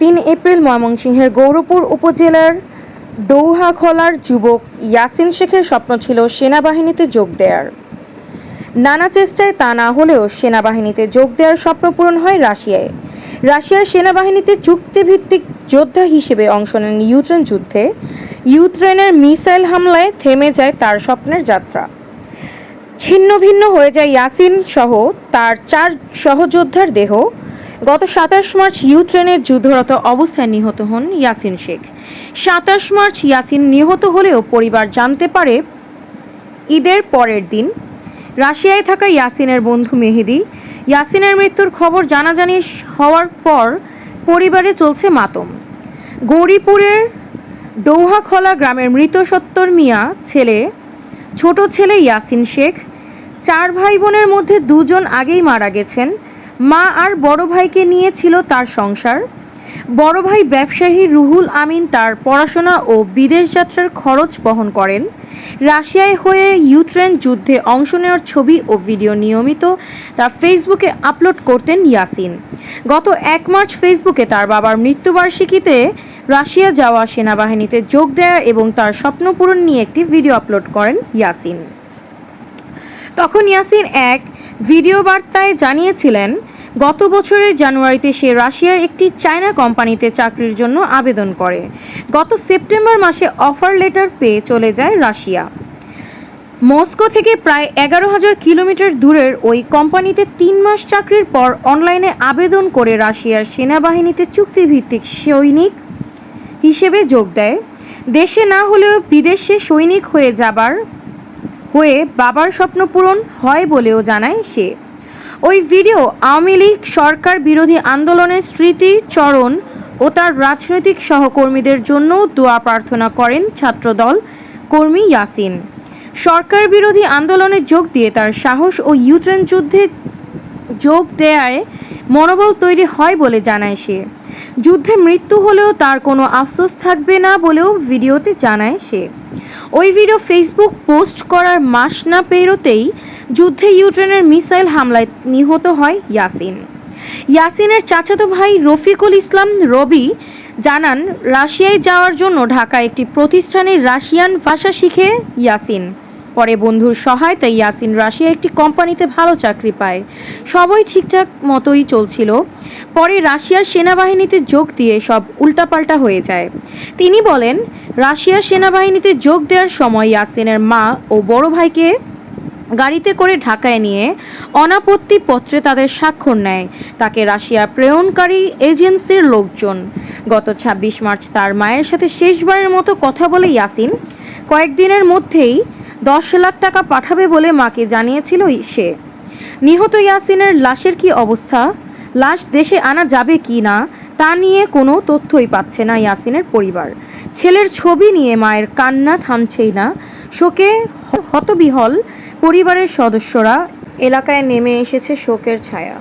তিন এপ্রিল ময়মনসিংহের গৌরপুর উপজেলার ডৌহাখলার যুবক ইয়াসিন শেখের স্বপ্ন ছিল সেনাবাহিনীতে যোগ দেওয়ার নানা চেষ্টায় তা না হলেও সেনাবাহিনীতে যোগ দেওয়ার স্বপ্ন পূরণ হয় রাশিয়ায়। রাশিয়ার সেনাবাহিনীতে চুক্তিভিত্তিক যোদ্ধা হিসেবে অংশ নেন ইউক্রেন যুদ্ধে। ইউক্রেনের মিসাইল হামলায় থেমে যায় তার স্বপ্নের যাত্রা। ছিন্ন ভিন্ন হয়ে যায় ইয়াসিন সহ তার চার সহযোদ্ধার দেহ। গত সাতাশ মার্চ ইউক্রেনের যুদ্ধরত অবস্থায় নিহত হন ইয়াসিন শেখ। সাতাশ মার্চ ইয়াসিন নিহত হলেও পরিবার জানতে পারে ঈদের পরের দিন রাশিয়ায় থাকা ইয়াসিনের বন্ধু মেহেদি। ইয়াসিনের মৃত্যুর খবর জানাজানি হওয়ার পর পরিবারে চলছে মাতম। গৌরীপুরের ডৌহাখলা গ্রামের মৃত সত্তর মিয়া ছেলে, ছোট ছেলে ইয়াসিন শেখ, চার ভাই বোনের মধ্যে দুজন আগেই মারা গেছেন। মা আর বড় ভাইকে নিয়ে ছিল তার সংসার। বড় ভাই ব্যবসায়ী রুহুল আমিন তার পড়াশোনা ও বিদেশ যাত্রার খরচ বহন করেন। রাশিয়ায় হয়ে ইউক্রেন যুদ্ধে অংশ নেওয়ার ছবি ও ভিডিও নিয়মিত তার ফেসবুকে আপলোড করতেন ইয়াসিন। গত এক মার্চ ফেসবুকে তার বাবার মৃত্যুবার্ষিকীতে রাশিয়া যাওয়া সেনাবাহিনীতে যোগ দেয়া এবং তার স্বপ্ন পূরণ নিয়ে একটি ভিডিও আপলোড করেন ইয়াসিন। তখন ইয়াসিন এক ভিডিও বার্তায় জানিয়েছিলেন গত বছরের জানুয়ারিতে সে রাশিয়ার একটি চায়না কোম্পানিতে চাকরির জন্য আবেদন করে। গত সেপ্টেম্বর মাসে অফার লেটার পেয়ে চলে যায় রাশিয়া। মস্কো থেকে প্রায় এগারো হাজার কিলোমিটার দূরের ওই কোম্পানিতে তিন মাস চাকরির পর অনলাইনে আবেদন করে রাশিয়ার সেনাবাহিনীতে চুক্তিভিত্তিক সৈনিক হিসেবে যোগ দেয়। দেশে না হলেও বিদেশে সৈনিক হয়ে যাবার, হয়ে বাবার স্বপ্ন পূরণ হয় বলেও জানায় সে। ওই ভিডিও আওয়ামী লীগ সরকার বিরোধী আন্দোলনের স্মৃতিচরণ ও তার রাজনৈতিক সহকর্মীদের জন্য দোয়া প্রার্থনা করেন ছাত্রদল কর্মী ইয়াসিন। সরকার বিরোধী আন্দোলনে যোগ দিয়ে তার সাহস ও ইউক্রেন যুদ্ধে যোগ দেয়ায় মনোবল তৈরি হয় বলে জানায় সে। যুদ্ধে মৃত্যু হলেও তার কোনো আফসোস থাকবে না বলেও ভিডিওতে জানায় সে। ওই ভিডিও ফেসবুক পোস্ট করার মাস না পেরোতেই যুদ্ধে ইউক্রেনের মিসাইল হামলায় নিহত হয় ইয়াসিন। ইয়াসিনের চাচাতো ভাই রফিকুল ইসলাম রবি জানান, রাশিয়ায় যাওয়ার জন্য ঢাকা একটি প্রতিষ্ঠানে রাশিয়ান ভাষা শিখে ইয়াসিন। পরে বন্ধুর সহায়তায় ইয়াসিন রাশিয়া একটি কোম্পানিতে ভালো চাকরি পায়। সবই ঠিকঠাক মতোই চলছিল। পরে রাশিয়ার সেনাবাহিনীতে যোগ দিয়ে সব উল্টাপাল্টা হয়ে যায়। তিনি বলেন, রাশিয়ার সেনাবাহিনীতে যোগ দেওয়ার সময় ইয়াসিনের মা ও বড় ভাইকে গাড়িতে করে ঢাকায় নিয়ে অনাপত্তি পত্রে তাদের স্বাক্ষর নেয়। তাকে রাশিয়া প্রেরণকারী এজেন্সির লোকজন। গত ছাব্বিশ মার্চ তার মায়ের সাথে শেষবারের মতো কথা বলে ইয়াসিন, কয়েকদিনের মধ্যেই দশ লাখ টাকা পাঠাবে বলে মাকে জানিয়েছিল সে। নিহত ইয়াসিনের লাশের কি অবস্থা? লাশ দেশে আনা যাবে কি না? তা নিয়ে কোনো তথ্যই পাচ্ছে না ইয়াসিনের পরিবার। ছেলের ছবি নিয়ে মায়ের কান্না থামছেই না। শোকে হতবিহল পরিবারের সদস্যরা এলাকায় নেমে এসেছে শোকের ছায়া।